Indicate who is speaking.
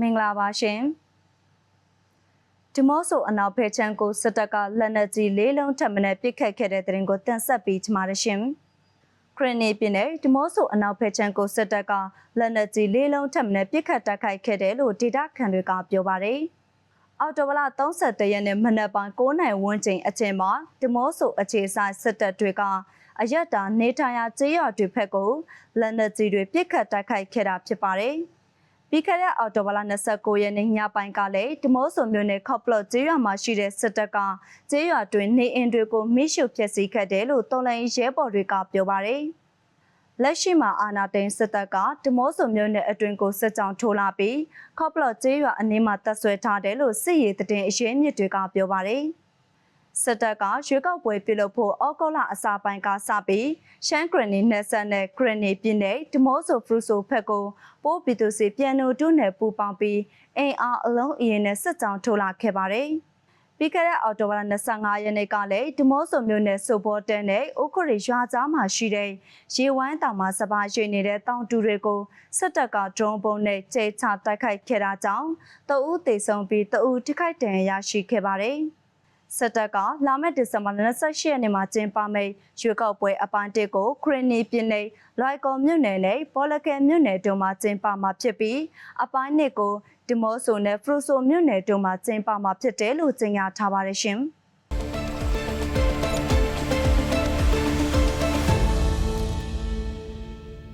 Speaker 1: မင်္ဂလာပါရှင်ဒီမော့ဆိုအနောက်ဖက်ချမ်းကိုစစ်တပ်ကလက်နက်ကြီးလေးလုံးထပ်မံပစ်ခတ်ခဲ့တဲ့တဲ့ရင်ကိုတင်ဆက်ပေးချင်ပါတယ်ရှင်ခရနီပြည်နယ်ဒီမော့ဆိုအနောက်ဖက်ချမ်းကိုစစ်တပ်ကလက်နက်ကြီးလေးလုံးထပ်မံပစ်ခတ်တိုက်ခိုက်ခဲ့တယ်လို့ဒေတာခန်တွေကပြောပါတယ်အော်တိုဘလ31ရက်နေ့မနက်ပိုင်း9နိုင်ဝန်းကျင်အချိန်မှာဒီမော့ဆိုအခြေဆိုင်စစ်တပ်တွေကအရက်တာနေထိုင်ရာကျေးရွာတွေဘက်ကိုလက်နက်ကြီးတွေပစ်ခတ်တိုက်ခိုက်ခဲ့တာဖြစ်ပါတယ်။ ပြီးခဲ့တဲ့အော်တိုဘလ29ရက်နေ့ညပိုင်းကလည်းဒီမော့ဆိုမြို့နယ်ခော့ပလော့ကျေးရွာမှာရှိတဲ့စစ်တပ်ကကျေးရွာတွင်နေအိမ်တွေကိုမိရှုဖျက်ဆီးခဲ့တယ်လို့တော်လိုင်းရဲဘော်တွေကပြောပါတယ်။လက်ရှိမှာအာနာတိန်စစ်တပ်ကဒီမော့ဆိုမြို့နယ်အတွင်းကိုစစ်ကြောင်းထိုးလာပြီးခော့ပလော့ကျေးရွာအနီးမှာတပ်ဆွဲထားတယ်လို့စစ်ရေးတရင်အရေးမြစ်တွေကပြောပါတယ်။ စစ်တပ်ကရွေးကောက်ပွဲပြုလုပ်ဖို့အောက်ကောလာအစာပိုင်းကစပြီးရှမ်းဂရနီနယ်ဆက်နဲ့ဂရနီပြည်နယ်ဒီမိုးဆိုဖရူဆိုဖက်ကိုပိုးပီတူစီပြန်နိုတုနယ်ပူပေါင်းပြီးအင်အားအလုံးအရင်နဲ့စစ်ကြောင်းထိုးလာခဲ့ပါတယ်။ပြီးခဲ့တဲ့အော်တိုဘာလ25ရက်နေ့ကလည်းဒီမော့ဆိုမြို့နယ်ဆိုဘော်တန်နဲ့အိုခရီရွာကြားမှာရှိတဲ့ရေဝမ်းတောင်မှာစပါးရွေနေတဲ့တောင်တူတွေကိုစစ်တပ်ကဒရုန်းပုံနဲ့ကျဲချတိုက်ခိုက်ခဲ့တာကြောင့်တအူးတေဆုံးပြီးတအူးထိခိုက်ဒဏ်ရာရရှိခဲ့ပါတယ်။ စစ်တပ်ကလာမယ့်ဒီဇင်ဘာ28ရက်နေ့မှာကျင်းပမယ့်ရွေးကောက်ပွဲအပိုင်းတစ်ကိုခရနီပြည်နယ်လိုက်ကော်မြို့နယ်နဲ့ဘောလကန်မြို့နယ်တို့မှာကျင်းပမှာဖြစ်ပြီးအပိုင်းနှစ်ကိုဒီမော့ဆိုနဲ့ဖရူဆိုမြို့နယ်တို့မှာကျင်းပမှာဖြစ်တယ်လို့ကြေညာထားပါတယ်ရှင်။